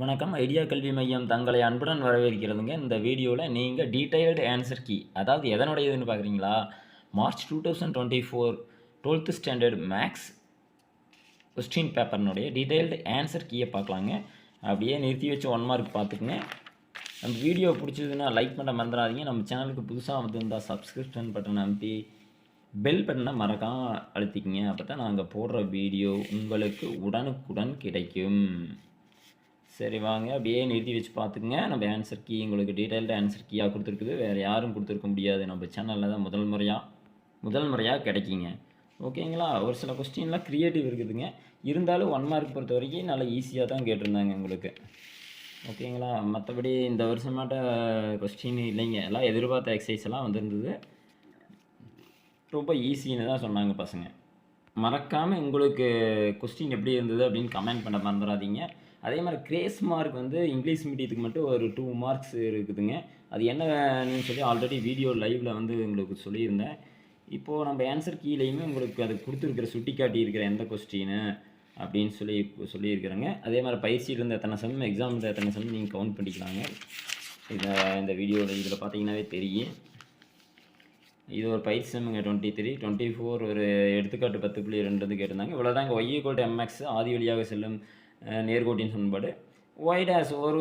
வணக்கம். ஐடியா கல்வி மையம் தங்களை அன்புடன் வரவேற்கிறதுங்க. இந்த வீடியோவில் நீங்கள் டீட்டெயில்டு ஆன்சர் கீ அதாவது எதனுடையதுன்னு பார்க்குறீங்களா March two thousand twenty four twelfth standard maths question பேப்பர்னுடைய detailed answer கீயை பார்க்கலாங்க அப்படியே நிறுத்தி வச்சு ஒன் மார்க் பார்த்துக்குங்க நம்ம வீடியோ பிடிச்சதுன்னா லைக் பண்ண மறந்துடாதீங்க. நம்ம சேனலுக்கு புதுசாக வந்திருந்தால் சப்ஸ்கிரிப்ஷன் பட்டன் அனுப்பி பெல் பட்டனை மறக்காம அழுத்திக்கிங்க. அப்போ தான் நாங்கள் போடுற வீடியோ உங்களுக்கு உடனுக்குடன் கிடைக்கும். சரி வாங்க அப்படியே நிறுத்தி வச்சு பார்த்துக்குங்க. நம்ம ஆன்சர் கீ உங்களுக்கு டீட்டெயில்டு ஆன்சர் கீயாக கொடுத்துருக்குது. வேறு யாரும் கொடுத்துருக்க முடியாது. நம்ம சேனலில் தான் முதல் முறையாக முதல் முறையாக கிடைக்குங்க. ஓகேங்களா ஒரு சில கொஸ்டின்லாம் க்ரியேட்டிவ் இருக்குதுங்க. இருந்தாலும் ஒன் மார்க் பொறுத்த வரைக்கும் நல்லா ஈஸியாக தான் கேட்டிருந்தாங்க உங்களுக்கு. ஓகேங்களா மற்றபடி இந்த வருஷமாட்ட கொஸ்டின் இல்லைங்க. எல்லாம் எதிர்பார்த்த எக்ஸசைஸ் எல்லாம் வந்திருந்தது. ரொம்ப ஈஸின்னு தான் சொன்னாங்க பசங்க. மறக்காமல் உங்களுக்கு கொஸ்டின் எப்படி இருந்தது அப்படின்னு கமெண்ட் பண்ண மறந்துடாதீங்க அதே மாதிரி கிரேஸ் மார்க் வந்து இங்கிலீஷ் மீடியத்துக்கு மட்டும் ஒரு டூ மார்க்ஸ் இருக்குதுங்க. அது என்னன்னு சொல்லி ஆல்ரெடி வீடியோ லைவில் வந்து உங்களுக்கு சொல்லியிருந்தேன். இப்போது நம்ம ஆன்சர் கீழேயுமே உங்களுக்கு அது கொடுத்துருக்குற சுட்டி காட்டியிருக்கிற எந்த கொஸ்டின்னு அப்படின்னு சொல்லி சொல்லியிருக்கிறேங்க. அதே மாதிரி பயிற்சியில் இருந்த எத்தனை சம் எக்ஸாம் இருந்த எத்தனை சம் நீங்கள் கவுண்ட் பண்ணிக்கலாங்க. இதை இந்த வீடியோவில் இதில் பார்த்தீங்கன்னாவே தெரியும். இது ஒரு பயிற்சி சமங்க டுவெண்ட்டி த்ரீ டுவெண்ட்டி ஃபோர் ஒரு எடுத்துக்காட்டு பத்து புள்ளி ரெண்டு கேட்டிருந்தாங்க. இவ்வளோதாங்க ஒய் ஈக்குவல் டு எம்எக்ஸ் ஆதி வழியாக செல்லும் நேர்கோட்டின் சமன்பாடு. ஒய் டேஸ் ஒரு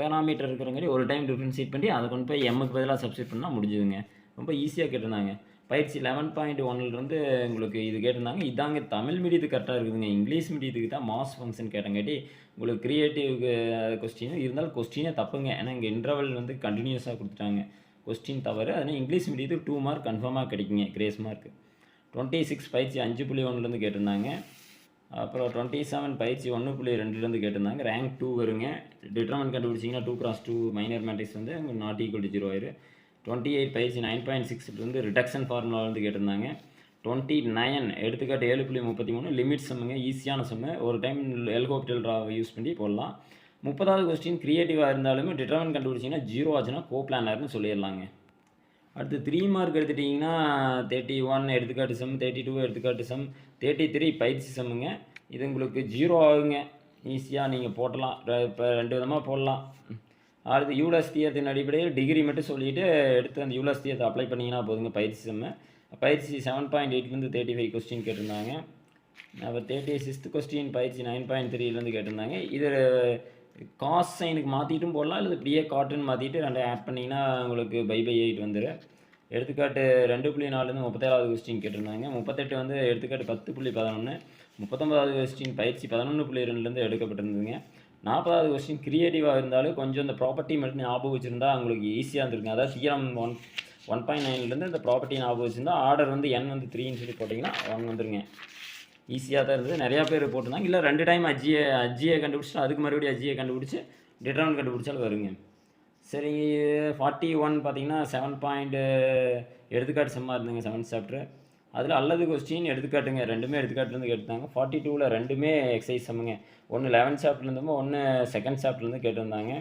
பேராமீட்டர் இருக்கிறங்காட்டி ஒரு டைம் டிஃப்ரென்ஷியேட் பண்ணி அதை கொண்டு போய் எம்முக்கு பதிலாக சப்ஸ்டியூட் பண்ணால் முடிஞ்சுதுங்க. ரொம்ப ஈஸியாக கேட்டிருந்தாங்க. பயிற்சி லெவன் பாயிண்ட் ஒன்லேருந்து உங்களுக்கு இது கேட்டிருந்தாங்க. இதாங்க தமிழ் மீடியத்துக்கு கரெக்டாக இருக்குதுங்க. இங்கிலீஷ் மீடியத்துக்கு தான் மாஸ் ஃபங்க்ஷன் கேட்டங்காட்டி உங்களுக்கு க்ரியேட்டிவ் கொஸ்டின் இருந்தாலும் கொஸ்டினே தப்புங்க. ஏன்னா இங்கே இன்டர்வல் வந்து கண்டினியூஸாக கொடுத்துட்டாங்க. கொஸ்டின் தவறு. அதனால் இங்கிலீஷ் மீடியத்துக்கு டூ மார்க் கன்ஃபார்மாக கிடைக்குங்க. கிரேஸ் மார்க் டுவெண்ட்டி சிக்ஸ் பயிற்சி அஞ்சு புள்ளி ஒன்லேருந்து கேட்டிருந்தாங்க. அப்புறம் டுவெண்ட்டி செவன் பயிற்சி ஒன்று புள்ளி ரெண்டுலேருந்து கேட்டிருந்தாங்க. ரேங்க் டூ வருங்க. Determinant கண்டுபிடிச்சிங்கன்னா two cross two minor matrix வந்து நாட் ஈக்குவல் டு ஜீரோ ஆயிரு. டுவெண்ட்டி எயிட் பயிற்சி நைன் பாயிண்ட் சிக்ஸ்லேருந்து ரிடக்ஷன் ஃபார்முலாலேருந்து கேட்டிருந்தாங்க. டுவெண்ட்டி நைன் எடுத்துக்காட்டு ஏழு புள்ளி முப்பத்தி மூணு லிமிட் சம்முங்க ஈஸியான சம்மு ஒரு டைம் ஹெலிகாப்டர் யூஸ் பண்ணி போடலாம். முப்பதாவது கொஸ்டின் க்ரியேட்டிவாக இருந்தாலுமே டிட்டர்மெண்ட் கண்டுபிடிச்சிங்கன்னா ஜீரோ ஆச்சுன்னா கோ பிளானர்னு சொல்லிடலாங்க. அடுத்து த்ரீ மார்க் எடுத்துட்டிங்கன்னா தேர்ட்டி ஒன் எடுத்துக்காட்டு சம் தேர்ட்டி டூ எடுத்துக்காட்டு சம் தேர்ட்டி த்ரீ பயிற்சி சம்முங்க இது உங்களுக்கு ஜீரோ ஆகுங்க. ஈஸியாக நீங்கள் போட்டலாம். இப்போ ரெண்டு விதமாக போடலாம். அடுத்து யூலாஸ்தியத்தின் அடிப்படையில் டிகிரி மட்டும் சொல்லிவிட்டு எடுத்து அந்த யூலாஸ்தியத்தை அப்ளை பண்ணிங்கன்னா போதுங்க பயிற்சி செம்மு பயிற்சி செவன் பாயிண்ட் எயிட்லேருந்து தேர்ட்டி ஃபைவ் கொஸ்டின் கேட்டிருந்தாங்க. அப்போ தேர்ட்டி சிக்ஸ்த் கொஸ்டின் பயிற்சி நைன் பாயிண்ட் த்ரீலேருந்து கேட்டிருந்தாங்க. இது காஸ் சைனுக்கு மாற்றிட்டும் போடலாம் இல்லை இப்படியே காட்டுன்னு மாற்றிட்டு ரெண்டு ஆட் பண்ணிங்கன்னா உங்களுக்கு பை பை எயிட் வந்துடும். எடுத்துக்காட்டு ரெண்டு புள்ளி நாலுலேருந்து முப்பத்தேழாவது கொஸ்டின் கேட்டிருந்தாங்க. முப்பத்தெட்டு வந்து எடுத்துக்காட்டு பத்து புள்ளி பதினொன்று முப்பத்தொம்பதாவது கொஸ்டின் பயிற்சி பதினொன்று புள்ளி ரெண்டுலேருந்து எடுக்கப்பட்டிருந்ததுங்க. நாற்பதாவது கொஸ்டின் கிரியேட்டிவாக இருந்தாலும் கொஞ்சம் இந்த ப்ராப்பர்ட்டி மட்டும் ஞாபகம் வச்சுருந்தா உங்களுக்கு ஈஸியாக இருந்திருக்கும். அதாவது சீரம் ஒன் ஒன் பாயிண்ட் நைன்லேருந்து இந்த ப்ராப்பர்ட்டி ஞாபகம் வச்சுருந்தா ஆர்டர் வந்து என் வந்து த்ரீன்னு சொல்லி போட்டிங்கன்னா ஒன் வந்துருங்க. ஈஸியாக தான் இருந்தது. நிறையா பேர் போட்டிருந்தாங்க. இல்லை ரெண்டு டைம் அஜியை அஜியை கண்டுபிடிச்சிட்டு அதுக்கு மறுபடியும் அஜியை கண்டுபிடிச்சி டிட்டர்மெண்ட் கண்டுபிடிச்சாலும் வருங்க. சரி ஃபார்ட்டி ஒன் பார்த்தீங்கன்னா செவன் பாயிண்ட் எடுத்துக்காட்டு செம்மாக இருந்துங்க செவன்த் சாப்டர் அதில் அல்லது கொஸ்டின் எடுத்துக்காட்டுங்க. ரெண்டுமே எடுத்துக்காட்டுலேருந்து கேட்டுருந்தாங்க. ஃபார்ட்டி டூவில் ரெண்டுமே எக்ஸசைஸ் செம்முங்க. ஒன்று லெவன்த் சாப்டர்லேருந்துமோ ஒன்று செகண்ட் சாப்டர்லேருந்து கேட்டிருந்தாங்க.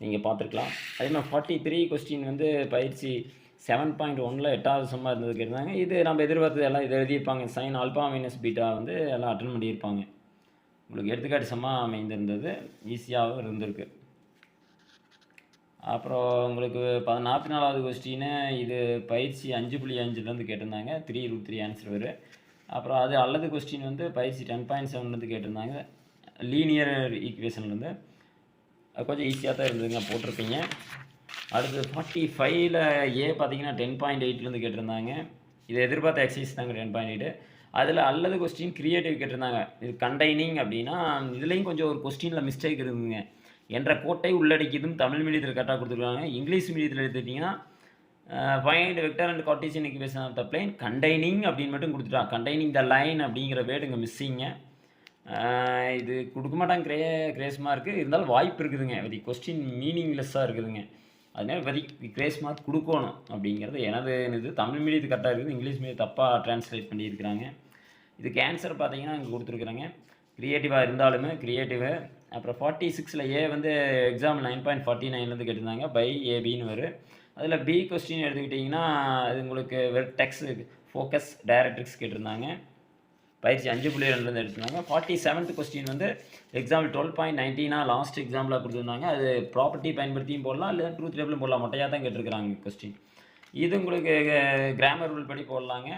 நீங்கள் பார்த்துருக்கலாம். அதே மாதிரி ஃபார்ட்டி த்ரீ கொஸ்டின் வந்து பயிற்சி செவன் பாயிண்ட் ஒனில் எட்டாவது சம்மாக இருந்தது கேட்டாங்க இது நம்ம எதிர்பார்த்தது எல்லாம் இது எழுதியிருப்பாங்க. சைன் ஆல்பா மைனஸ் பீட்டா வந்து எல்லாம் அட்டன் பண்ணியிருப்பாங்க. உங்களுக்கு எடுத்துக்காட்டு செம்மா அமைந்திருந்தது. ஈஸியாகவும் இருந்திருக்கு. அப்புறம் உங்களுக்கு பத நாற்பத்தி நாலாவது கொஸ்டின் இது பயிற்சி அஞ்சு புள்ளி அஞ்சுலேருந்து கேட்டிருந்தாங்க. த்ரீ ரூட் த்ரீ ஆன்சர் வரும் அப்புறம் அது அல்லது கொஸ்டின் வந்து பயிற்சி டென் பாயிண்ட் செவன்லேருந்து கேட்டிருந்தாங்க. லீனியர் ஈக்குவேஷன்லேருந்து அது கொஞ்சம் ஈஸியாக தான் இருந்ததுங்க போட்டிருப்பீங்க. அடுத்து ஃபார்ட்டி ஃபைவ்ல ஏ பார்த்தீங்கன்னா டென் பாயிண்ட் எயிட்லேருந்து கேட்டிருந்தாங்க. இது எதிர்பார்த்த எக்ஸசைஸ் தாங்க டென் பாயிண்ட் எயிட்டு அதில் அல்லது கொஸ்டின் க்ரியேட்டிவ் கேட்டிருந்தாங்க. இது கண்டைனிங் அப்படின்னா இதுலேயும் கொஞ்சம் ஒரு கொஸ்டினில் மிஸ்டேக் இருக்குதுங்க என்ற கோட்டை உள்ளடக்கியதும் தமிழ் மீடியத்தில் கரெக்டாக கொடுத்துருக்காங்க. இங்கிலீஷ் மீடியத்தில் எடுத்துக்கிட்டிங்கன்னா point vector and Cartesian equation of the plane containing அப்படின்னு மட்டும் கொடுத்துட்டான் கண்டைனிங் த லைன் அப்படிங்கிற வேர்டு இங்கே மிஸ்ஸிங்க இது கொடுக்க மாட்டாங்க. கிரே கிரேஸ்மாக இருக்குது இருந்தாலும் வாய்ப்பு இருக்குதுங்க. அது கொஸ்டின் மீனிங்லெஸ்ஸாக இருக்குதுங்க. அதனால வரி கிரேஸ் மார்க் கொடுக்கணும் அப்படிங்கிறது எனது இது. தமிழ் மீடியத்து கரெக்டாக இருக்குது. இங்கிலீஷ் மீடியம் தப்பாக ட்ரான்ஸ்லேட் பண்ணியிருக்கிறாங்க. இதுக்கு ஆன்சர் பார்த்தீங்கன்னா இங்கே கொடுத்துருக்குறாங்க. க்ரியேட்டிவாக இருந்தாலுமே க்ரியேட்டிவு அப்புறம் ஃபார்ட்டி சிக்ஸில் ஏ வந்து எக்ஸாம் நைன் பாயிண்ட் ஃபார்ட்டி நைன்லேருந்து கேட்டிருந்தாங்க பை ஏபின்னு வரும் அதில் பி கொஸ்டின் எடுத்துக்கிட்டிங்கன்னா அது உங்களுக்கு வெறும் டெக்ஸ் ஃபோக்கஸ் டைரக்ட்ரிக்ஸ் கேட்டிருந்தாங்க. பயிற்சி அஞ்சு புள்ளி ரெண்டுலேருந்து எடுத்திருந்தாங்க. ஃபார்ட்டி செவன்த் கொஸ்டின் வந்து எக்ஸாம்பிள் டுவெல் பாயிண்ட் நைன்டீனாக லாஸ்ட் எக்ஸாம்பிளாக கொடுத்துருந்தாங்க. அது ப்ராப்பர்ட்டி பயன்படுத்தியும் போடலாம் இல்லை ட்ரூத் டேபிளும் போடலாம். மொட்டையாக தான் கேட்டிருக்கிறாங்க கொஸ்டின் இது உங்களுக்கு கிராமர் ரூல் படி போடலாங்க.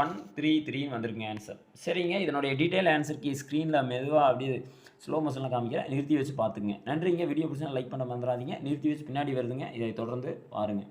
ஒன் த்ரீ த்ரீன்னு வந்திருக்குங்க ஆன்சர் சரிங்க இதனுடைய டீட்டெயில் ஆன்சருக்கு கீ ஸ்க்ரீனில் மெதுவாக அப்படியே ஸ்லோ மோஷனில் காமிக்கிறேன். நிறுத்தி வச்சு பார்த்துக்குங்க. நன்றிங்க. வீடியோ பிடிச்சா லைக் பண்ண மறந்துடாதீங்க. நிறுத்தி வச்சு பின்னாடி வருதுங்க. இதை தொடர்ந்து பாருங்கள்